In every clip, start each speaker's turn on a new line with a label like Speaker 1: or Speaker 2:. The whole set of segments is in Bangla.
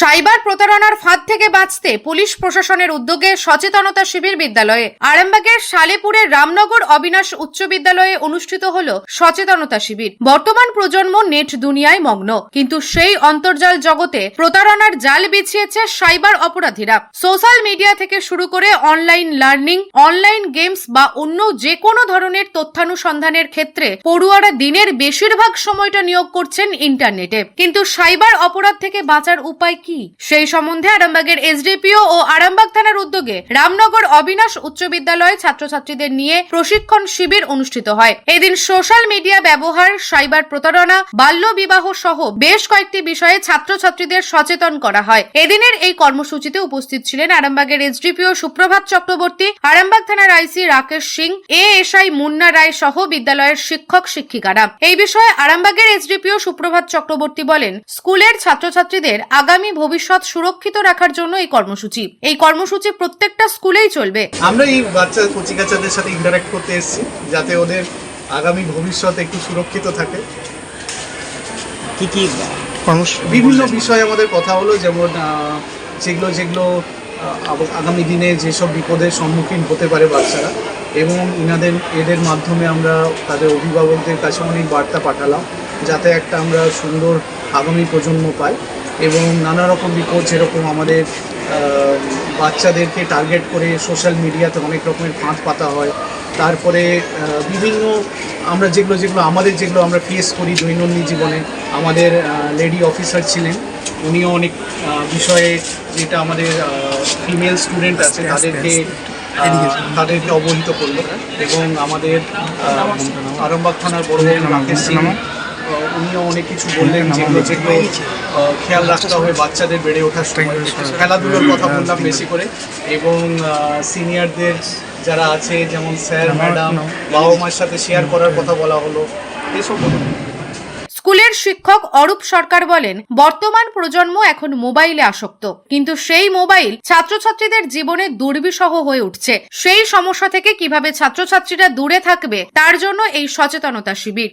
Speaker 1: সাইবার প্রতারণার ফাঁদ থেকে বাঁচতে পুলিশ প্রশাসনের উদ্যোগে সচেতনতা শিবির বিদ্যালয়ে আরামবাগের সালেপুরের রামনগর অবিনাশ উচ্চ বিদ্যালয়ে অনুষ্ঠিত হল সচেতনতা শিবির। বর্তমান প্রজন্ম নেট দুনিয়ায় মগ্ন, কিন্তু সেই অন্তর্জাল জগতে প্রতারণার জাল বিছিয়েছে সাইবার অপরাধীরা। সোশ্যাল মিডিয়া থেকে শুরু করে অনলাইন লার্নিং, অনলাইন গেমস বা অন্য যে কোনো ধরনের তথ্যানুসন্ধানের ক্ষেত্রে পড়ুয়ারা দিনের বেশিরভাগ সময়টা নিয়োগ করছেন ইন্টারনেটে। কিন্তু সাইবার অপরাধ থেকে বাঁচার উপায় কি? সেই সম্বন্ধে আরামবাগের এসডিপিও ও আরামবাগ থানার উদ্যোগে রামনগর অবিনাশ উচ্চ বিদ্যালয়ে ছাত্রছাত্রীদের নিয়ে প্রশিক্ষণ শিবির অনুষ্ঠিত হয়। এদিন সোশ্যাল মিডিয়া ব্যবহার, সাইবার প্রতারণা, বাল্য বিবাহ সহ বেশ কয়েকটি বিষয়ে ছাত্রছাত্রীদের সচেতন করা হয়। এদিনের এই কর্মসূচিতে উপস্থিত ছিলেন আরামবাগের এসডিপিও সুপ্রভাত চক্রবর্তী, আরামবাগ থানার আইসি রাকেশ সিং, এএসআই মুন্না রায় সহ বিদ্যালয়ের শিক্ষক শিক্ষিকারা। এই বিষয়ে আরামবাগের এসডিপিও সুপ্রভাত চক্রবর্তী বলেন, স্কুলের ছাত্রছাত্রীদের আগামী ভবিষ্যৎ সুরক্ষিত রাখার জন্য এই কর্মসূচি। এই কর্মসূচি প্রত্যেকটা স্কুলেই চলবে।
Speaker 2: আমরা এই বাচ্চা কচিকাচাদের সাথে ইন্টারাক্ট করতে এসেছি যাতে ওদের আগামী ভবিষ্যৎ একটু সুরক্ষিত থাকে।
Speaker 3: কি কি
Speaker 2: বিভিন্ন বিষয়ে আমাদের কথা হলো যেমন যেগুলো যেগুলো আগামী দিনে যেসব বিপদের সম্মুখীন হতে পারে বাচ্চারা এবং ইনাদের এদের মাধ্যমে আমরা তাদের অভিভাবকদের কাছে অনেক বার্তা পাঠালাম যাতে একটা আমরা সুন্দর আগামী প্রজন্ম পাই। এবং নানা রকম বিপদ যেরকম আমাদের বাচ্চাদেরকে টার্গেট করে সোশ্যাল মিডিয়াতে অনেক রকমের ফাঁদ পাতা হয়। তারপরে বিভিন্ন আমরা যেগুলো যেগুলো আমাদের যেগুলো আমরা ফেস করি দৈনন্দিন জীবনে আমাদের লেডি অফিসার ছিলেন। উনিও অনেক বিষয়ে যেটা আমাদের ফিমেল স্টুডেন্ট আছে তাদেরকে তাদেরকে অবহিত করল। এবং আমাদের আরামবাগ থানার বড় রাকেশ সিং উনিও অনেক কিছু বললেন যেগুলো যেগুলো খেয়াল রাখতে হবে বাচ্চাদের বেড়ে ওঠার সময়। খেলাধুলোর কথা বললাম বেশি করে। এবং সিনিয়রদের যারা আছে যেমন স্যার ম্যাডাম বাবা মার সাথে শেয়ার করার কথা বলা হলো এসব
Speaker 1: স্কুলের শিক্ষক অরূপ সরকার বলেন বর্তমান প্রজন্ম এখন মোবাইলে আসক্ত। কিন্তু সেই মোবাইল ছাত্রছাত্রীদের জীবনে দুর্বিষহ হয়ে উঠছে। সেই সমস্যা থেকে কীভাবে ছাত্রছাত্রীরা দূরে থাকবে তার জন্য এই সচেতনতা শিবির।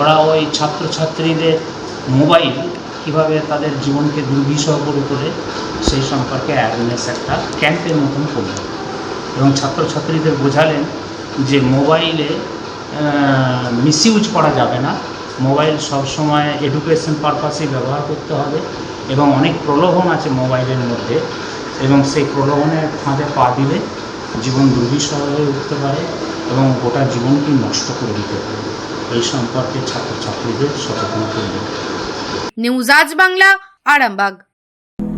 Speaker 3: ওরা ওই ছাত্রছাত্রীদের মোবাইল কীভাবে তাদের জীবনকে দুর্বিষহ করে তোলে, সেই সম্পর্কে অ্যাওয়ারনেস একটা ক্যাম্পের মতন করলেন এবং ছাত্রছাত্রীদের বোঝালেন যে মোবাইলে মিসইউজ করা যাবে না। মোবাইল সবসময় এডুকেশন পারপাসেই ব্যবহার করতে হবে এবং অনেক প্রলোভন আছে মোবাইলের মধ্যে এবং সেই প্রলোভনের ফাঁদে পা দিলে জীবন দুর্বিষহ হয়ে উঠতে পারে এবং গোটা জীবনকে নষ্ট করে দিতে পারে। এই সম্পর্কে ছাত্রছাত্রীদের সচেতন করবে
Speaker 1: নিউজ আজ বাংলা আরামবাগ।